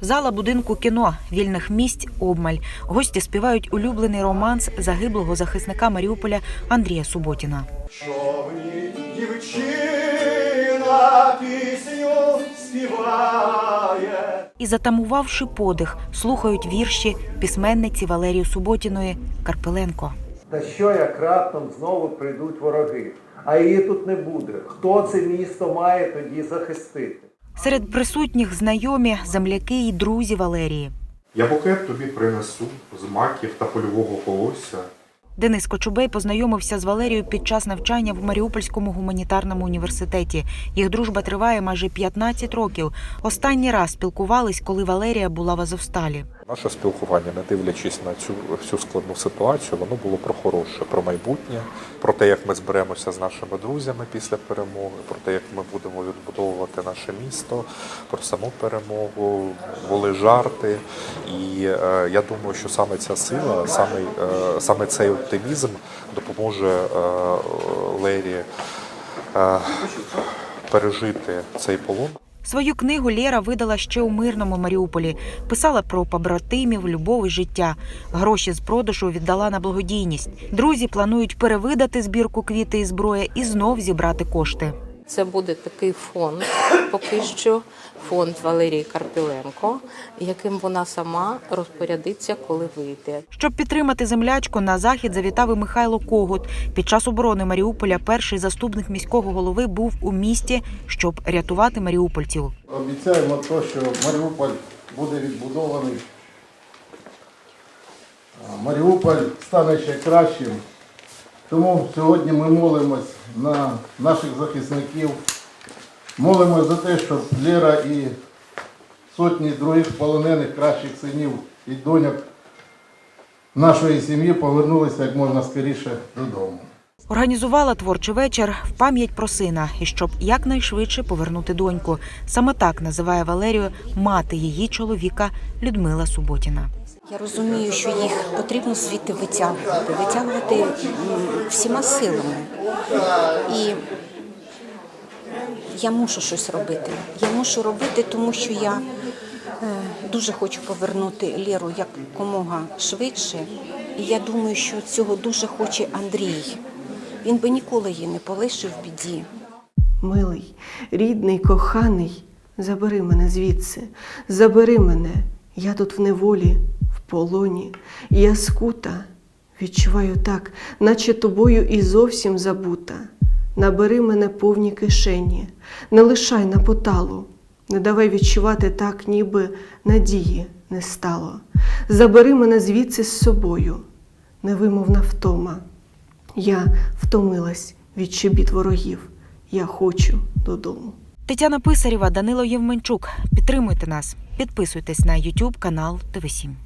Зала будинку кіно, вільних місць обмаль. Гості співають улюблений романс загиблого захисника Маріуполя Андрія Суботіна. Човні дівчина пісню співає. І затамувавши подих, слухають вірші письменниці Валерії Суботіної Карпеленко. Та що як раптом знову прийдуть вороги, а її тут не буде. Хто це місто має тоді захистити? Серед присутніх знайомі, земляки і друзі Валерії. Я букет тобі принесу з маків та польового колосся. Денис Кочубей познайомився з Валерією під час навчання в Маріупольському гуманітарному університеті. Їх дружба триває майже 15 років. Останній раз спілкувались, коли Валерія була в Азовсталі. Наше спілкування, не дивлячись на цю всю складну ситуацію, воно було про хороше, про майбутнє, про те, як ми зберемося з нашими друзями після перемоги, про те, як ми будемо відбудовувати наше місто, про саму перемогу, були жарти. І е, я думаю, що саме ця сила, саме, е, саме цей оптимізм допоможе е, Лері е, пережити цей полон. Свою книгу Лєра видала ще у мирному Маріуполі. Писала про побратимів, любов і життя. Гроші з продажу віддала на благодійність. Друзі планують перевидати збірку квіти і зброя і знов зібрати кошти. Це буде такий фонд, поки що фонд Валерії Карпіленко, яким вона сама розпорядиться, коли вийде. Щоб підтримати землячку, на захід завітав і Михайло Когут. Під час оборони Маріуполя перший заступник міського голови був у місті, щоб рятувати маріупольців. Обіцяємо то, що Маріуполь буде відбудований. Маріуполь стане ще кращим. Тому сьогодні ми молимось на наших захисників. Молимось за те, щоб Лера і сотні других полонених кращих синів і доньок нашої сім'ї повернулися як можна скоріше додому. Організувала творчий вечір в пам'ять про сина і щоб якнайшвидше повернути доньку. Саме так називає Валерію мати її чоловіка Людмила Суботіна. Я розумію, що їх потрібно звідти витягувати, витягувати всіма силами. І я мушу щось робити. Я мушу робити, тому що я е, дуже хочу повернути Леру якомога швидше. І я думаю, що цього дуже хоче Андрій. Він би ніколи її не полишив в біді. Милий, рідний, коханий, забери мене звідси, забери мене. Я тут в неволі, в полоні, я скута, відчуваю так, наче тобою і зовсім забута. Набери мене повні кишені, не лишай на поталу, не давай відчувати так, ніби надії не стало. Забери мене звідси з собою, невимовна втома. Я втомилась від чобіт ворогів. Я хочу додому. Тетяна Писарєва, Данило Євменчук. Підтримуйте нас, підписуйтесь на YouTube канал ТВ 7